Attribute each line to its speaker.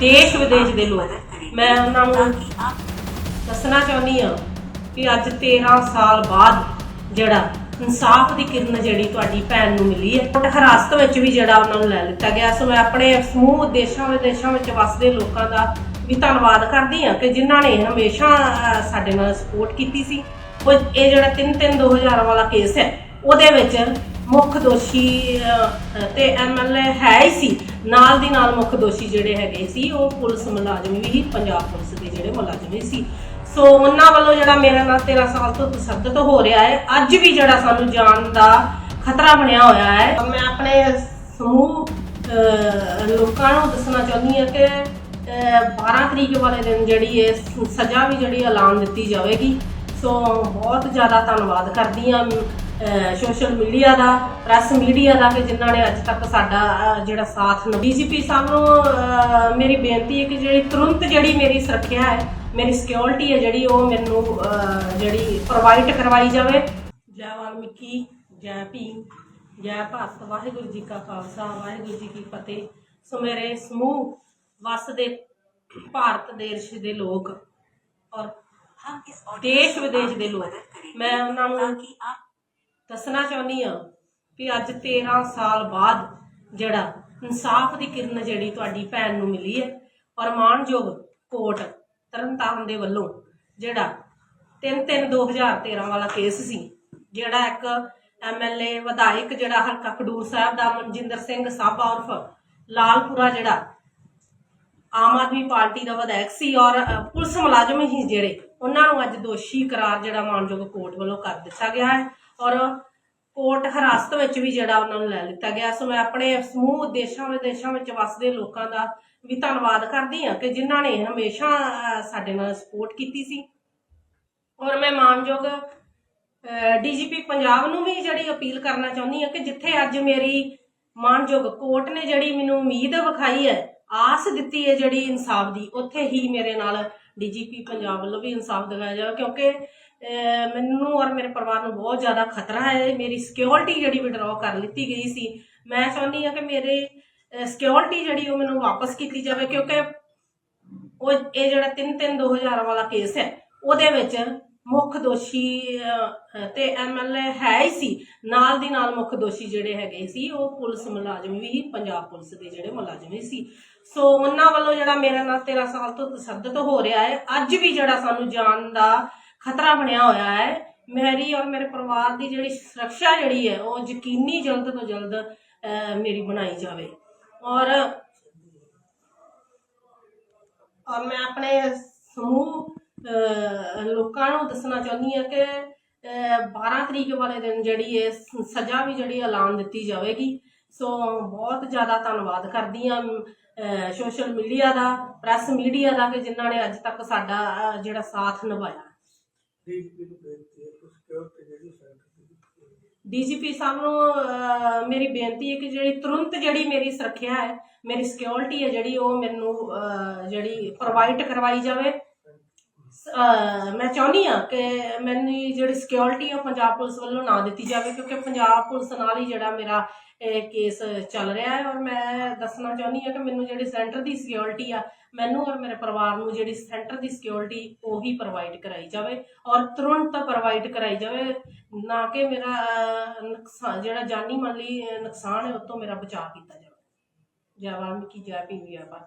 Speaker 1: ਦੇਸ਼ ਵਿਦੇਸ਼ ਦੇ ਲੋਕ। ਮੈਂ ਉਹਨਾਂ ਨੂੰ ਦੱਸਣਾ ਚਾਹੁੰਦੀ ਹਾਂ ਕਿ ਅੱਜ 13 ਸਾਲ ਬਾਅਦ ਜਿਹੜਾ ਇਨਸਾਫ ਦੀ ਕਿਰਨ ਜਿਹੜੀ ਤੁਹਾਡੀ ਭੈਣ ਨੂੰ ਮਿਲੀ ਹੈ ਕੋਰਟ ਹਿਰਾਸਤ ਵਿੱਚ ਵੀ ਜਿਹੜਾ ਉਹਨਾਂ ਨੂੰ ਲੈ ਲਿੱਤਾ ਗਿਆ। ਸੋ ਮੈਂ ਆਪਣੇ ਸਮੂਹ, ਦੇਸ਼ਾਂ ਵਿਦੇਸ਼ਾਂ ਵਿੱਚ ਵਸਦੇ ਲੋਕਾਂ ਦਾ ਵੀ ਧੰਨਵਾਦ ਕਰਦੀ ਹਾਂ ਕਿ ਜਿਨ੍ਹਾਂ ਨੇ ਹਮੇਸ਼ਾ ਸਾਡੇ ਨਾਲ ਸਪੋਰਟ ਕੀਤੀ ਸੀ। ਉਹ ਇਹ ਜਿਹੜਾ 3-3 2000 ਵਾਲਾ ਕੇਸ ਹੈ, ਉਹਦੇ ਵਿੱਚ ਮੁੱਖ ਦੋਸ਼ੀ ਅਹ, ਤੇ ਐਮਐਲਏ ਹੈ ਹੀ ਸੀ। ਨਾਲ ਦੀ ਨਾਲ ਮੁੱਖ ਦੋਸ਼ੀ ਜਿਹੜੇ ਹੈਗੇ ਸੀ ਉਹ ਪੁਲਿਸ ਮੁਲਾਜ਼ਮ ਵੀ ਪੰਜਾਬ ਪੁਲਿਸ ਦੇ ਜਿਹੜੇ ਮੁਲਾਜ਼ਮ ਵੀ ਸੀ। ਸੋ ਉਹਨਾਂ ਵੱਲੋਂ ਜਿਹੜਾ ਮੇਰੇ ਨਾਲ 13 ਸਾਲ ਤੋਂ ਤਸੱਦਦ ਹੋ ਰਿਹਾ ਹੈ ਅੱਜ ਵੀ ਜਿਹੜਾ ਸਾਨੂੰ ਜਾਨ ਦਾ ਖਤਰਾ ਬਣਿਆ ਹੋਇਆ ਹੈ। ਮੈਂ ਆਪਣੇ ਸਮੂਹ ਅਹ, ਲੋਕਾਂ ਨੂੰ ਦੱਸਣਾ ਚਾਹੁੰਦੀ ਹਾਂ ਕਿ ਅਹ, 12 ਤਰੀਕ ਵਾਲੇ ਦਿਨ ਜਿਹੜੀ ਹੈ ਸ- ਸਜ਼ਾ ਵੀ ਜਿਹੜੀ ਐਲਾਨ ਦਿੱਤੀ ਜਾਵੇਗੀ। ਸੋ ਬਹੁਤ ਜ਼ਿਆਦਾ ਧੰਨਵਾਦ ਕਰਦੀ ਹਾਂ। ਸੋਸ਼ਲ ਮੀਡੀਆ ਦਾ ਪ੍ਰੈਸ ਮੀਡੀਆ ਦਾ ਕਿ ਜਿਨ੍ਹਾਂ ਨੇ ਅੱਜ ਤੱਕ ਸਾਡਾ ਜਿਹੜਾ ਸਾਥ ਨਿਭਾਇਆ ਡੀਜੀਪੀ ਸਾਹਿਬ ਨੂੰ ਮੇਰੀ ਬੇਨਤੀ ਹੈ ਕਿ ਜਿਹੜੀ ਤੁਰੰਤ ਜਿਹੜੀ ਮੇਰੀ ਸੁਰੱਖਿਆ ਹੈ ਮੇਰੀ ਸਿਕਿਉਰਿਟੀ ਹੈ ਜਿਹੜੀ ਉਹ ਮੈਨੂੰ ਜਿਹੜੀ ਪ੍ਰੋਵਾਈਡ ਕਰਵਾਈ ਜਾਵੇ। ਜੈ ਵਾਲਮੀਕੀ ਜੈ ਭੀਮ ਜੈ ਭਾਰਤ। ਵਾਹਿਗੁਰੂ ਜੀ ਕਾ ਖਾਲਸਾ ਵਾਹਿਗੁਰੂ ਜੀ ਕੀ ਫਤਿਹ। ਸੋ ਮੇਰੇ ਸਮੂਹ ਵਸਦੇ ਭਾਰਤ ਦੇਸ਼ ਦੇ ਲੋਕ ਔਰ ਦੇਸ਼ ਵਿਦੇਸ਼ ਦੇ ਲੋਕ। ਮੈਂ ਉਹਨਾਂ ਨੂੰ ਦੱਸਣਾ ਚਾਹੁੰਦੀ ਹਾਂ ਕਿ ਅੱਜ 13 ਸਾਲ ਬਾਅਦ ਜਿਹੜਾ ਇਨਸਾਫ ਦੀ ਕਿਰਨ ਜਿਹੜੀ ਤੁਹਾਡੀ ਭੈਣ ਨੂੰ ਮਿਲੀ ਹੈ ਔਰ ਮਾਣਯੋਗ ਕੋਰਟ ਤਰਨਤਾਰਨ ਦੇ ਵੱਲੋਂ ਜਿਹੜਾ 3-3 2013 ਵਾਲਾ ਕੇਸ ਸੀ, ਜਿਹੜਾ ਇੱਕ ਐਮਐਲਏ ਵਿਧਾਇਕ ਜਿਹੜਾ ਹਲਕਾ ਖਡੂਰ ਸਾਹਿਬ ਦਾ ਮਨਜਿੰਦਰ ਸਿੰਘ ਸਾਬਾ ਉਰਫ ਲਾਲਪੁਰਾ ਜਿਹੜਾ ਆਮ ਆਦਮੀ ਪਾਰਟੀ ਦਾ ਵਿਧਾਇਕ ਸੀ ਔਰ ਪੁਲਿਸ ਮੁਲਾਜ਼ਮ ਹੀ ਜਿਹੜੇ ਉਹਨਾਂ ਨੂੰ ਅੱਜ ਦੋਸ਼ੀ ਕਰਾਰ ਜਿਹੜਾ ਮਾਨਯੋਗ ਕੋਰਟ ਵੱਲੋਂ ਕਰ ਦਿੱਤਾ ਗਿਆ ਹੈ ਔਰ ਕੋਰਟ ਹਿਰਾਸਤ ਵਿੱਚ ਵੀ ਜਿਹੜਾ ਉਹਨਾਂ ਨੂੰ ਲੈ ਲਿੱਤਾ ਗਿਆ। ਸੋ ਮੈਂ ਆਪਣੇ ਸਮੂਹ ਦੇਸ਼ਾਂ ਵਿਦੇਸ਼ਾਂ ਵਿੱਚ ਵਸਦੇ ਲੋਕਾਂ ਦਾ ਵੀ ਧੰਨਵਾਦ ਕਰਦੀ ਹਾਂ ਕਿ ਜਿਨ੍ਹਾਂ ਨੇ ਹਮੇਸ਼ਾ ਸਾਡੇ ਨਾਲ ਸਪੋਰਟ ਕੀਤੀ ਸੀ। ਔਰ ਮੈਂ ਮਾਨਯੋਗ ਡੀਜੀਪੀ ਪੰਜਾਬ ਨੂੰ ਵੀ ਜਿਹੜੀ ਅਪੀਲ ਕਰਨਾ ਚਾਹੁੰਦੀ ਹਾਂ ਕਿ ਜਿੱਥੇ ਅੱਜ ਮੇਰੀ ਮਾਨਯੋਗ ਕੋਰਟ ਨੇ ਜਿਹੜੀ ਮੈਨੂੰ ਉਮੀਦ ਵਿਖਾਈ ਹੈ ਆਸ ਦਿੱਤੀ ਹੈ ਜਿਹੜੀ ਇਨਸਾਫ ਦੀ, ਉੱਥੇ ਹੀ ਮੇਰੇ ਨਾਲ ਡੀਜੀਪੀ ਪੰਜਾਬ ਵੱਲੋਂ ਵੀ ਇਨਸਾਫ ਦਿਵਾਇਆ ਜਾਵੇ, ਕਿਉਂਕਿ ਮੈਨੂੰ ਔਰ ਮੇਰੇ ਪਰਿਵਾਰ ਨੂੰ ਬਹੁਤ ਜ਼ਿਆਦਾ ਖਤਰਾ ਹੈ, ਮੇਰੀ ਸਿਕਿਉਰਿਟੀ ਜਿਹੜੀ ਵਿਡਰਾਅ ਕਰ ਲਿੱਤੀ ਗਈ ਸੀ। ਮੈਂ ਚਾਹੁੰਦੀ ਹਾਂ ਕਿ ਮੇਰੇ ਸਿਕਿਉਰਿਟੀ ਜਿਹੜੀ ਉਹ ਮੈਨੂੰ ਵਾਪਸ ਕੀਤੀ ਜਾਵੇ, ਕਿਉਂਕਿ ਉਹ, ਇਹ ਜਿਹੜਾ 3-3 2000 ਵਾਲਾ ਕੇਸ ਹੈ, ਉਹਦੇ ਵਿੱਚ ਮੁੱਖ ਦੋਸ਼ੀ ਅਹ, ਤੇ ਐਮਐਲਏ ਹੈ ਹੀ ਸੀ। ਨਾਲ ਦੀ ਨਾਲ ਮੁੱਖ ਦੋਸ਼ੀ ਜਿਹੜੇ ਹੈਗੇ ਸੀ ਉਹ ਪੁਲਿਸ ਮੁਲਾਜ਼ਮ ਵੀ ਪੰਜਾਬ ਪੁਲਿਸ ਦੇ ਜਿਹੜੇ ਮੁਲਾਜ਼ਮ ਵੀ ਸੀ। ਸੋ ਉਹਨਾਂ ਵੱਲੋਂ ਜਿਹੜਾ ਮੇਰੇ ਨਾਲ 13 ਸਾਲ ਤੋਂ ਤਸੱਦਦ ਹੋ ਰਿਹਾ ਹੈ ਅੱਜ ਵੀ ਜਿਹੜਾ ਸਾਨੂੰ ਜਾਨ ਦਾ ਖਤਰਾ ਬਣਿਆ ਹੋਇਆ ਹੈ ਮੇਰੀ ਔਰ ਮੇਰੇ ਪਰਿਵਾਰ ਦੀ ਜਿਹੜੀ ਸੁਰੱਖਿਆ ਜਿਹੜੀ ਹੈ ਉਹ ਯਕੀਨੀ ਜਲਦ ਤੋਂ ਜਲਦ ਅਹ, ਮੇਰੀ ਬਣਾਈ ਜਾਵੇ। ਔਰ ਔਰ ਮੈਂ ਆਪਣੇ ਸਮੂਹ ਲੋਕਾਂ ਨੂੰ ਦੱਸਣਾ ਚਾਹੁੰਦੀ ਹਾਂ ਕਿ ਅਹ, 12 ਤਰੀਕ ਵਾਲੇ ਦਿਨ ਜਿਹੜੀ ਹੈ ਸ- ਸਜ਼ਾ ਵੀ ਜਿਹੜੀ ਐਲਾਨ ਦਿੱਤੀ ਜਾਵੇਗੀ। ਸੋ ਬਹੁਤ ਜ਼ਿਆਦਾ ਧੰਨਵਾਦ ਕਰਦੀ ਹਾਂ ਸੋਸ਼ਲ ਮੀਡੀਆ ਦਾ ਪ੍ਰੈਸ ਮੀਡੀਆ ਦਾ ਕਿ ਜਿਨ੍ਹਾਂ ਨੇ ਅੱਜ ਤੱਕ ਸਾਡਾ ਜਿਹੜਾ ਸਾਥ ਨਿਭਾਇਆ।
Speaker 2: ਡੀਜੀਪੀ
Speaker 1: ਸਾਹਿਬ ਨੂੰ ਮੇਰੀ ਬੇਨਤੀ ਹੈ ਕਿ ਜਿਹੜੀ ਤੁਰੰਤ ਜਿਹੜੀ ਮੇਰੀ ਸੁਰੱਖਿਆ ਹੈ ਮੇਰੀ ਸਿਕਿਉਰਿਟੀ ਹੈ ਜਿਹੜੀ ਉਹ ਮੈਨੂੰ ਜਿਹੜੀ ਪ੍ਰੋਵਾਈਡ ਕਰਵਾਈ ਜਾਵੇ। ਅਹ, ਮੈਂ ਚਾਹੁੰਦੀ ਹਾਂ ਕਿ ਮੈਨੂੰ ਇਹ ਜਿਹੜੀ ਸਿਕਿਉਰਿਟੀ ਉਹ ਪੰਜਾਬ ਪੁਲਿਸ ਵੱਲੋਂ ਨਾ ਦਿੱਤੀ ਜਾਵੇ ਕਿਉਂਕਿ ਪੰਜਾਬ ਪੁਲਿਸ ਨਾਲ ਹੀ ਜਿਹੜਾ ਮੇਰਾ ਇਹ ਕੇਸ ਚੱਲ ਰਿਹਾ ਹੈ। ਔਰ ਮੈਂ ਦੱਸਣਾ ਚਾਹੁੰਦੀ ਹਾਂ ਕਿ ਮੈਨੂੰ ਜਿਹੜੀ ਸੈਂਟਰ ਦੀ ਸਿਕਿਉਰਿਟੀ ਆ ਮੈਨੂੰ ਔਰ ਮੇਰੇ ਪਰਿਵਾਰ ਨੂੰ ਜਿਹੜੀ ਸੈਂਟਰ ਦੀ ਸਿਕਿਉਰਿਟੀ ਉਹੀ ਪ੍ਰੋਵਾਈਡ ਕਰਾਈ ਜਾਵੇ ਔਰ ਤੁਰੰਤ ਪ੍ਰੋਵਾਈਡ ਕਰਾਈ ਜਾਵੇ। ਨਾ ਕਿ ਮੇਰਾ ਅਹ, ਨੁਕਸਾਨ ਜਿਹੜਾ ਜਾਨੀ ਮਾਲੀ ਅਹ, ਨੁਕਸਾਨ ਹੈ ਉਹ ਤੋਂ ਮੇਰਾ ਬਚਾਅ ਕੀਤਾ ਜਾਵੇ। ਜੈ ਵਾਲਮੀਕੀ ਜੈ ਭੀਮ ਜੈ ਭਾਰਤ।